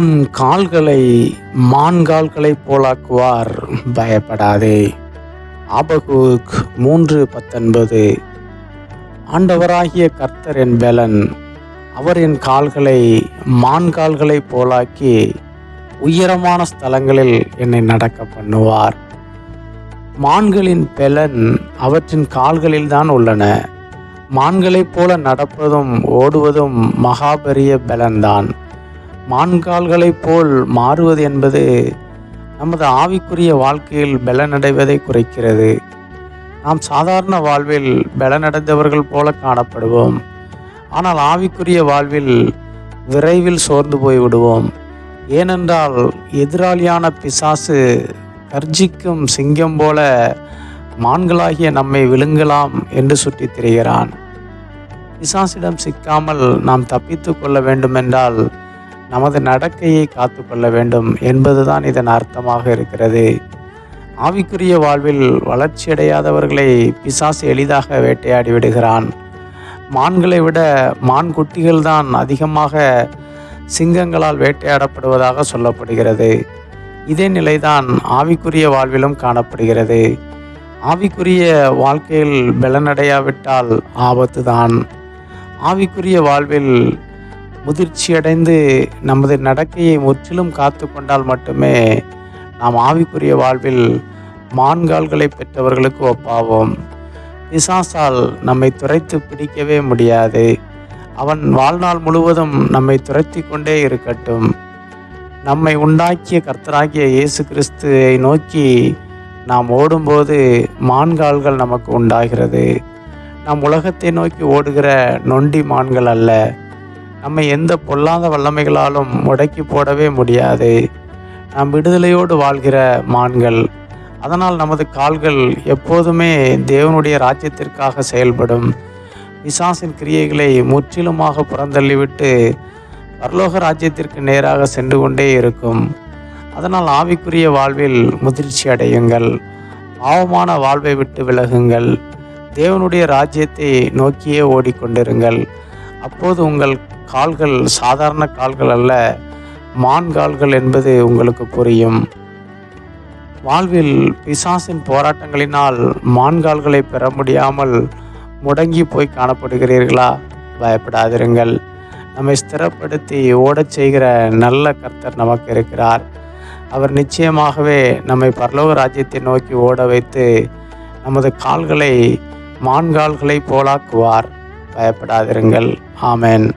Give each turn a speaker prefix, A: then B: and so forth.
A: உன் கால்களை மான்கால்களைப் போலாக்குவார். பயப்படாதே. ஆபகுக் மூன்று பத்தொன்பது. ஆண்டவராகிய கர்த்தர் என் பெலன் அவர் என் கால்களை மான்கால்களைப் போலாக்கி உயரமான ஸ்தலங்களில் என்னை நடக்க பண்ணுவார். மான்களின் பெலன் அவற்றின் கால்களில்தான் உள்ளன. மான்களைப் போல நடப்பதும் ஓடுவதும் மகாபெரிய பலன்தான். மான்கால்களைப் போல் மாறுவது என்பது நமது ஆவிக்குரிய வாழ்க்கையில் பலனடைவதை குறைக்கிறது. நாம் சாதாரண வாழ்வில் பலனடைந்தவர்கள் போல காணப்படுவோம். ஆனால் ஆவிக்குரிய வாழ்வில் விரைவில் சோர்ந்து போய் விடுவோம் ஏனென்றால் எதிராளியான பிசாசு கர்ஜிக்கும் சிங்கம் போல மான்களாகிய நம்மை விழுங்கலாம் என்று சுற்றித் திரிகிறான். பிசாசிடம் சிக்காமல் நாம் தப்பித்து கொள்ள வேண்டுமென்றால் நமது நடக்கையை காத்து கொள்ள வேண்டும் என்பதுதான் இதன் அர்த்தமாக இருக்கிறது. ஆவிக்குரிய வாழ்வில் வளர்ச்சியடையாதவர்களை பிசாசு எளிதாக வேட்டையாடி விடுகிறான். மான்களை விட மான் குட்டிகள் தான் அதிகமாக சிங்கங்களால் வேட்டையாடப்படுவதாக சொல்லப்படுகிறது. இதே நிலைதான் ஆவிக்குரிய வாழ்விலும் காணப்படுகிறது. ஆவிக்குரிய வாழ்க்கையில் பலனடையாவிட்டால் ஆபத்து தான் ஆவிக்குரிய வாழ்வில் முதிர்ச்சியடைந்து நமது நடக்கையை முற்றிலும் காத்து கொண்டால் மட்டுமே நாம் ஆவிக்குரிய வாழ்வில் மான்கால்களை பெற்றவர்களுக்கு ஒப்பாவோம். பிசாசால் நம்மை துரைத்து பிடிக்கவே முடியாது. அவன் வாழ்நாள் முழுவதும் நம்மை துரத்தி கொண்டே இருக்கட்டும். நம்மை உண்டாக்கிய கர்த்தராகிய இயேசு கிறிஸ்துவை நோக்கி நாம் ஓடும்போது மான்கால்கள் நமக்கு உண்டாகிறது. நாம் உலகத்தை நோக்கி ஓடுகிற நொண்டி மான்கள் அல்ல. நம்மை எந்த பொல்லாத வல்லமைகளாலும் முடக்கி போடவே முடியாது. நாம் விடுதலையோடு வாழ்கிற மான்கள் அதனால் நமது கால்கள் எப்போதுமே தேவனுடைய ராஜ்யத்திற்காக செயல்படும். பிசாசின் கிரியைகளை முற்றிலுமாக புறந்தள்ளிவிட்டு பரலோக ராஜ்யத்திற்கு நேராக சென்று கொண்டே இருக்கும். அதனால் ஆவிக்குரிய வாழ்வில் முதிர்ச்சி அடையுங்கள். பாவமான வாழ்வை விட்டு விலகுங்கள். தேவனுடைய ராஜ்யத்தை நோக்கியே ஓடிக்கொண்டிருங்கள். அப்போது உங்கள் கால்கள் சாதாரண கால்கள் அல்ல மான் கால்கள் என்பது உங்களுக்கு புரியும். வாழ்வில் பிசாசின் போராட்டங்களினால் மான்கால்களை பெற முடியாமல் முடங்கி போய் காணப்படுகிறீர்களா? பயப்படாதிருங்கள். நம்மை ஸ்திரப்படுத்தி ஓடச் செய்கிற நல்ல கர்த்தர் நமக்கு இருக்கிறார். அவர் நிச்சயமாகவே நம்மை பரலோக ராஜ்யத்தை நோக்கி ஓட வைத்து நமது கால்களை மான்கால்களை போலாக்குவார். பயப்படாதிருங்கள். ஆமேன்.